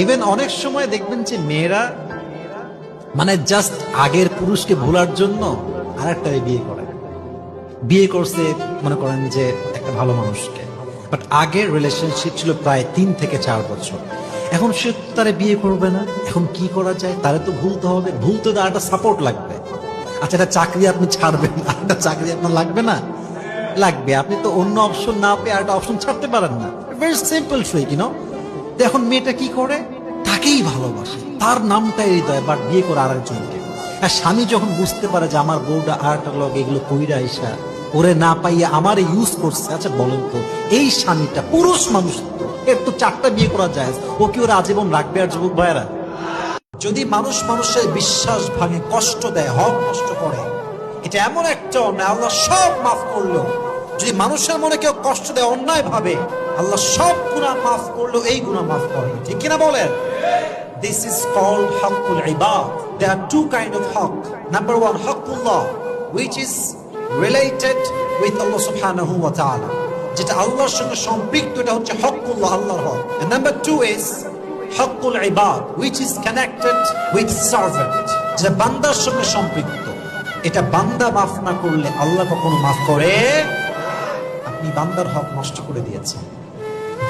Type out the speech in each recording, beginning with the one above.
Even অনেক সময় দেখবেন যে মেয়েরা মানে জাস্ট আগের পুরুষকে ভোলার জন্য আরেকটা বিয়ে করে। বিয়ে করছে, মনে করেন যে একটা ভালো মানুষকে। বাট আগের রিলেশনশিপ ছিল প্রায় তিন থেকে চার বছর। এখন সে তারে বিয়ে করবে না। এখন কি করা যায়? তারে তো ভুলতে হবে। ভুলতে তো একটা সাপোর্ট লাগবে। আচ্ছা একটা চাকরি আপনি ছাড়বেন একটা চাকরি আপনার লাগবে না? লাগবে। আপনি তো অন্য অপশন না পেয়ে আর একটা অপশন ছাড়তে পারেন না। ভেরি সিম্পল কিনো তো এখন মেয়েটা কি করে? তাকেই ভালোবাসে। তার নামটাই হৃদয়, বাট বিয়ে করে আরেকজনকে। আর স্বামী যখন বুঝতে পারে যে আমার বউটা আরেকটা লগ এগুলো কইরা আইসা, ওরে না পাইয়ে আমার ইউজ করছে আচ্ছা বলেন তো, এই স্বামীটা পুরুষ মানুষ এর তো চারটা বিয়ে করা যায়। ও কি ওরা আজীবন রাখবে আর যুবক ভাইয়েরা? যদি মানুষ মানুষের বিশ্বাস ভাঙে, কষ্ট দেয়, হক কষ্ট করে, এটা এমন একটা অন্যায়, আল্লাহ সব মাফ করল। যদি মানুষের মনে কেউ কষ্ট দেয়, অন্যায় ভাবে আল্লাহ সব গুণা মাফ করল, এই গুণা মাফ করে ঠিক কিনা বলেন? দিস ইজ কল্ড হকুল ইবাদ are two kind of haq number one হকুল্লাহ which is related with Allah subhanahu wa ta'ala. যেটা আল্লাহর সঙ্গে সম্পৃক্ত, এটা হচ্ছে হকুল্লাহ আল্লাহর হক। Number two is হকুল ইবাদ which is connected with servant. যেটা বান্দার সঙ্গে সম্পৃক্ত। এটা বান্দা মাফ না করলে আল্লাহ কখনো মাফ করে আপনি বান্দার হক নষ্ট করে দিয়েছেন।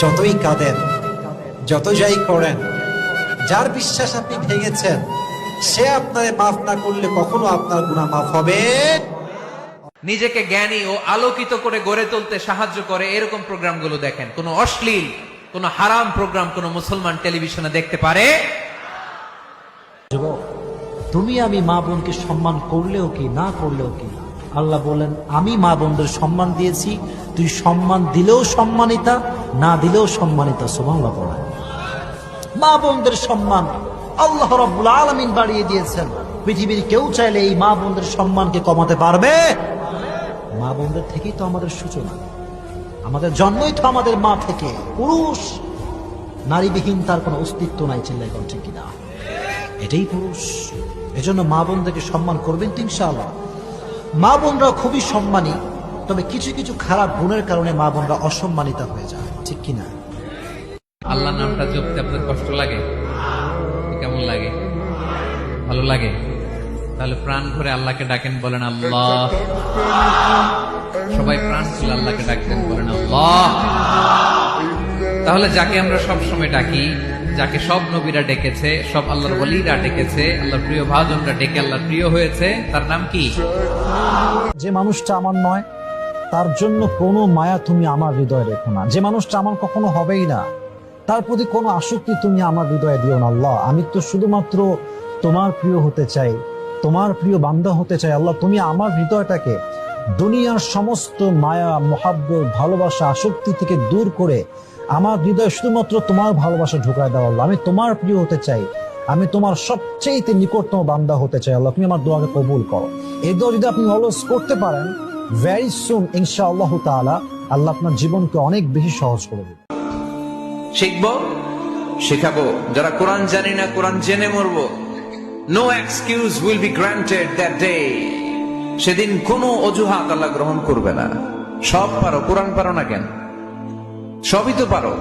যতই কাঁদেন যত যাই করেন যার বিশ্বাস আপনি ভেঙেছেন সে আপনারে মাফ না করলে কখনো আপনার গুনাহ মাফ হবে। নিজেকে জ্ঞানী ও আলোকিত করে গড়ে তুলতে সাহায্য করে এরকম প্রোগ্রামগুলো দেখেন। কোন অশ্লীল কোন হারাম প্রোগ্রাম কোন মুসলমান টেলিভিশনে দেখতে পারে? তুমি আমি মা বোনকে সম্মান করলেও কি না করলেও কি? আল্লাহ বলেন আমি মা বোনদের সম্মান দিয়েছি তুই সম্মান দিলেও সম্মানিতা, না দিলেও সম্মানিতা সুবাংলা পড়া। মা বোনদের সম্মান আল্লাহ রব্বুল আলমিন বাড়িয়ে দিয়েছেন। পৃথিবীর কেউ চাইলে এই মা বোনদের সম্মানকে কমাতে পারবে? মা বোনদের থেকেই তো আমাদের সূচনা। আমাদের জন্মই তো আমাদের মা থেকে। পুরুষ, নারীবিহীন তার কোনো অস্তিত্ব নাই চিল্লাই ঠিক কিনা? এটাই পুরুষ। এজন্য মা বোনদেরকে সম্মান করবেন তো ইনশাআল্লাহ। মা বোনরা খুবই সম্মানী। তবে কিছু কিছু খারাপ গুণের কারণে মা বোনরা অসম্মানিত হয়ে যায়। ঠিক কিনা? আল্লাহ নামটা জপতে আপনার কষ্ট লাগে? কেমন লাগে? ভালো লাগে? তাহলে প্রাণ ভরে আল্লাহকে ডাকেন বলেন আল্লাহ। সবাই প্রাণ খুলে আল্লাহকে ডাকতেন বলেন আল্লাহ। তাহলে যাকে আমরা সব সময় ডাকি যাকে সব নবীরা ডেকেছে সব আল্লাহর বলিরা ডেকেছে আল্লাহর প্রিয় ভাজনরা ডেকে আল্লাহর প্রিয় হয়েছে তার নাম কি? যে মানুষটা আমার নয় তার জন্য কোনো মায়া তুমি আমার হৃদয়ে রেখো না। যে মানুষটা আমার কখনো হবেই না। তার প্রতি কোনো আসক্তি তুমি আমার হৃদয়ে দিও না, আল্লাহ। আমি তো শুধুমাত্র তোমার প্রিয় হতে চাই, তোমার প্রিয় বান্দা হতে চাই, আল্লাহ। তুমি আমার হৃদয়টাকে দুনিয়ার সমস্ত মায়া মহাব্য ভালোবাসা, আসক্তি থেকে দূর করে আমার হৃদয় শুধুমাত্র তোমার ভালোবাসা ঢুকায় দাও, আল্লাহ। আমি তোমার প্রিয় হতে চাই, আমি তোমার সবচেয়ে নিকটতম বান্দা হতে চাই, আল্লাহ। তুমি আমার দোয়াকে কবুল করো। এই দোয়া যদি আপনি অলস করতে পারেন ভেরি সুন ইনশা আল্লাহ তাআলা আল্লাহ আপনার জীবনকে অনেক বেশি সহজ করে দেবে। শিখব, শেখাবো। যারা কোরআন জানি না, কোরআন জেনে মরবো। No excuse will be granted that day সেদিন কোনো অজুহাত আল্লাহ গ্রহণ করবে না। সব পারো, কোরআন পারো না কেন? সবই তো পারো।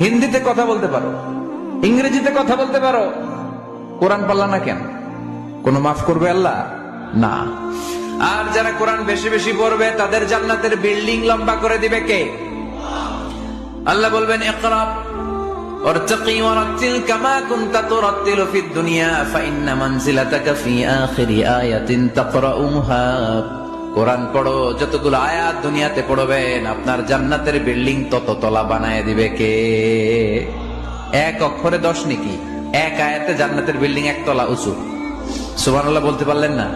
হিন্দিতে কথা বলতে পারো। ইংরেজিতে কথা বলতে পারো। কোরআন পারলা না কেন? কোনো মাফ করবে আল্লাহ? না। আর যারা কোরআন বেশি বেশি পড়বে তাদের জান্নাতের বিল্ডিং লম্বা করে দিবে কে আল্লাহ বলবেন ইকরাব وارتقي ورتل كما كنت ترتل في الدنيا فإن منزلتك في آخر آية تقرأها কোরআন পড়ো যতগুলো আয়াত দুনিয়াতে পড়বেন আপনার জান্নাতের বিল্ডিং তত তলা বানায় দিবে কে এক অক্ষরে দশ নাকি এক আয়াতে জান্নাতের বিল্ডিং এক তলা উঁচু সুবহানাল্লাহ বলতে পারলেন না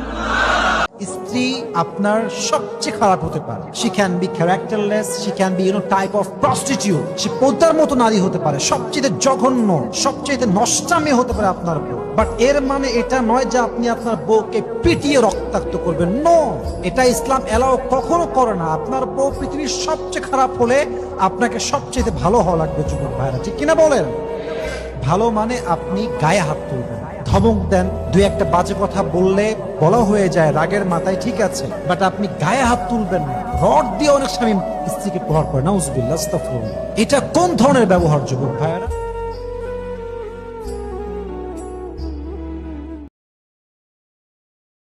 স্ত্রী আপনার সবচেয়ে খারাপ হতে পারে। She can be characterless she can be you know type of prostitute সে পদ্মার মতো নারী হতে পারে, সবচেয়ে জঘন্য, সবচেয়ে নষ্টামে হতে পারে আপনার বউ বাট এর মানে এটা নয় যে আপনি আপনার বউকে পিটিয়ে রক্তাক্ত করবেন। নো এটা ইসলাম এলাও কখনো করে না। আপনার বউ পৃথিবীর সবচেয়ে খারাপ হলে আপনাকে সবচেয়ে ভালো হওয়া লাগবে, যুবক ভাইরা। ঠিক কিনা বলেন? ভালো মানে আপনি গায়ে হাত তুলবেন। ধমক দেন দুই একটা বাজে কথা বললে বলা হয়ে যায় রাগের মাথায় ঠিক আছে বাট আপনি গায়ে হাত তুলবেন না। দিয়ে অনেক স্বামী স্ত্রীকে প্রহার করে না এটা কোন ধরনের ব্যবহার, যুবক ভাইয়ারা?